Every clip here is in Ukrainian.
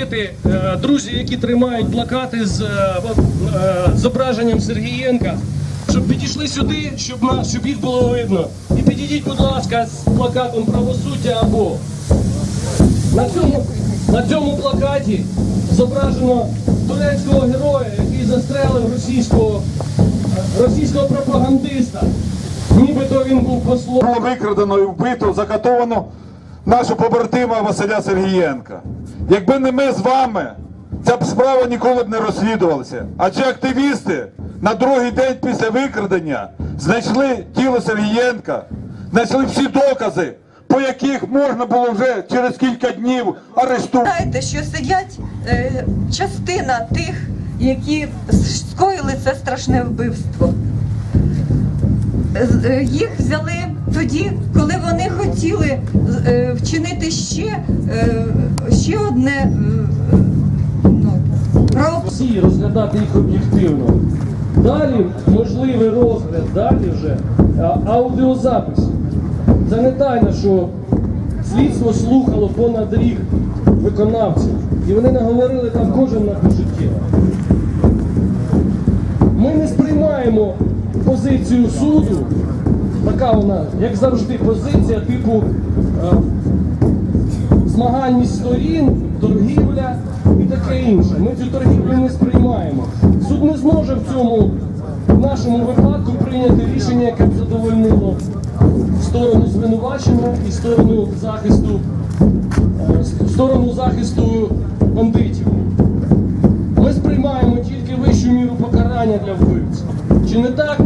Е, Друзі, які тримають плакати з е, е, зображенням Сергієнка, щоб підійшли сюди, щоб щоб їх було видно. І підійдіть, будь ласка, з плакатом правосуддя або на цьому, на цьому плакаті зображено турецького героя, який застрелив російського, російського пропагандиста. Нібито він був послом. Було викрадено і вбито, закатовано нашого побратима Василя Сергієнка. Якби не ми з вами, ця б справа ніколи б не розслідувалася. Адже активісти на другий день після викрадення знайшли тіло Сергієнка, знайшли всі докази, по яких можна було вже через кілька днів арештувати. Знаєте, що сидять е, частина тих, які скоїли це страшне вбивство. Е, Їх взяли тоді, коли вони хотіли е, вчинити ще, е, ще одне е, ну, право. всі розглядати їх об'єктивно. Далі можливий розгляд, далі вже аудіозапис. Це не тайна, що слідство слухало понад рік виконавців. І вони наговорили там кожен на життя. Ми не сприймаємо позицію суду. Така вона, як завжди, позиція типу е, змагальність сторін, торгівля і таке інше. Ми цю торгівлю не сприймаємо. Суд не зможе в цьому в нашому випадку прийняти рішення, яке б задовольнило сторону звинувачення і сторону захисту, е, сторону захисту бандитів. Ми сприймаємо тільки вищу міру покарання для вбивців. Чи не так?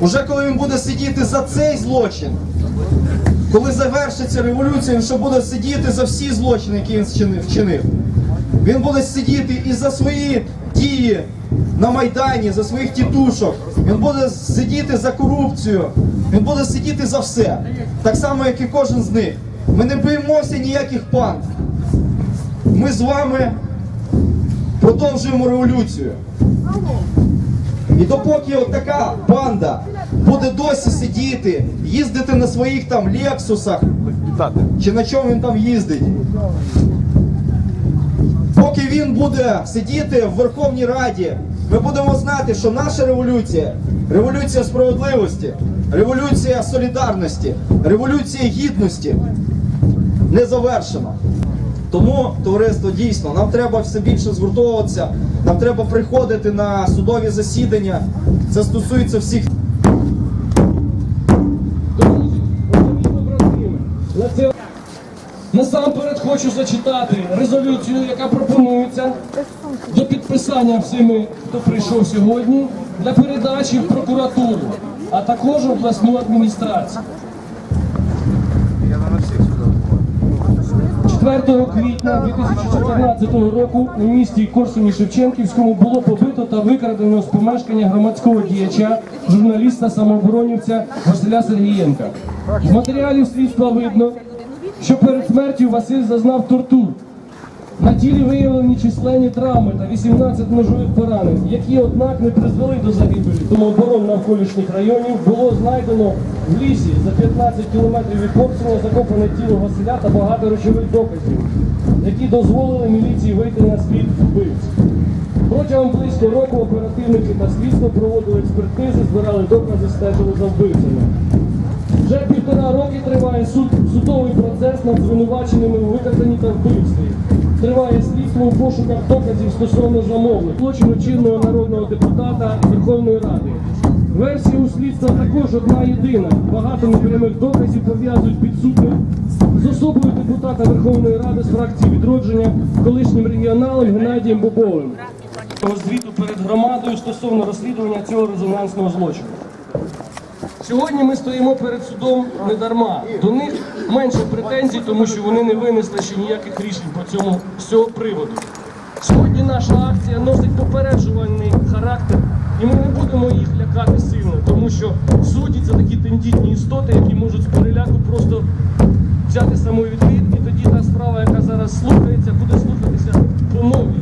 Уже коли він буде сидіти за цей злочин, коли завершиться революція, він ще буде сидіти за всі злочини, які він вчинив-. Він буде сидіти і за свої дії на Майдані, за своїх тітушок. Він буде сидіти за корупцію. Він буде сидіти за все. Так само, як і кожен з них. Ми не боїмося ніяких панд. Ми з вами продовжуємо революцію. І допоки от така банда буде досі сидіти, їздити на своїх там лексусах, чи на чому він там їздить, поки він буде сидіти в Верховній Раді, ми будемо знати, що наша революція революція справедливості, революція солідарності, революція гідності не завершена. Тому, товариство, дійсно, нам треба все більше згуртовуватися, нам треба приходити на судові засідання. Це стосується всіх. Насамперед хочу зачитати резолюцію, яка пропонується до підписання всіми, хто прийшов сьогодні, для передачі в прокуратуру, а також обласну адміністрацію. 4 квітня 2014 року у місті Корсуні Шевченківському було побито та викрадено з помешкання громадського діяча, журналіста самооборонівця Василя Сергієнка. З матеріалів слідства видно, що перед смертю Василь зазнав тортур. На тілі виявлені численні травми та 18 ножових поранень, які, однак, не призвели до загибелі. Тому оборон навколишніх районів було знайдено в лісі за 15 кілометрів від Корсуня закопане тіло Василя та багато речових доказів, які дозволили міліції вийти на слід вбивць. Протягом близько року оперативники та слідство проводили експертизи, збирали докази, стежили за вбивцями. Вже півтора роки триває суд, судовий процес над звинуваченими у викраденні та вбивстві. Триває слідство у пошуках доказів стосовно замовлень, злочину чинного народного депутата Верховної Ради. Версія у слідства також одна єдина. Багато непрямих доказів пов'язують підсудних з особою депутата Верховної Ради з фракції відродження, колишнім регіоналом Геннадієм Бобовим. Звіту перед громадою стосовно розслідування цього резонансного злочину. Сьогодні ми стоїмо перед судом не дарма. До них менше претензій, тому що вони не винесли ще ніяких рішень по цьому з цього приводу. Сьогодні наша акція носить попереджувальний характер, і ми не будемо їх лякати сильно, тому що судді це такі тендітні істоти, які можуть з переляку просто взяти самовідвід, і тоді та справа, яка зараз слухається, буде слухатися по мові.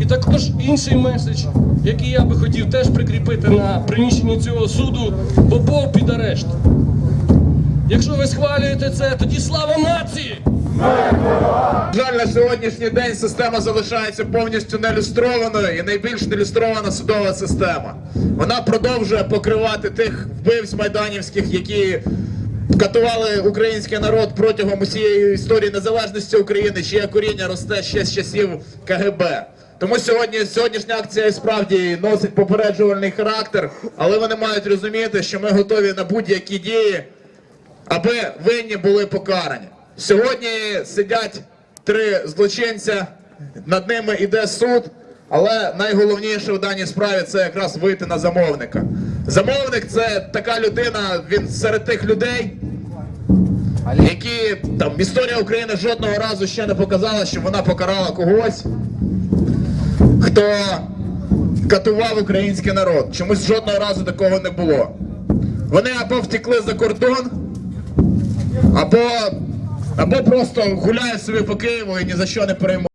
І також інший меседж, який я би хотів теж прикріпити на приміщенні цього суду, Бобов під арешт. Якщо ви схвалюєте це, тоді слава нації! На жаль, на сьогоднішній день система залишається повністю неілюстрованою і найбільш неілюстрована судова система. Вона продовжує покривати тих вбивць майданівських, які катували український народ протягом усієї історії незалежності України, чиє коріння росте ще з часів КГБ. Тому сьогодні сьогоднішня акція справді носить попереджувальний характер, але вони мають розуміти, що ми готові на будь-які дії, аби винні були покарані. Сьогодні сидять три злочинця, над ними йде суд, але найголовніше в даній справі це якраз вийти на замовника. Замовник це така людина, він серед тих людей, які там історія України жодного разу ще не показала, що вона покарала когось, хто катував український народ. Чомусь жодного разу такого не було. Вони або втекли за кордон, або, або просто гуляють собі по Києву і ні за що не переймуть.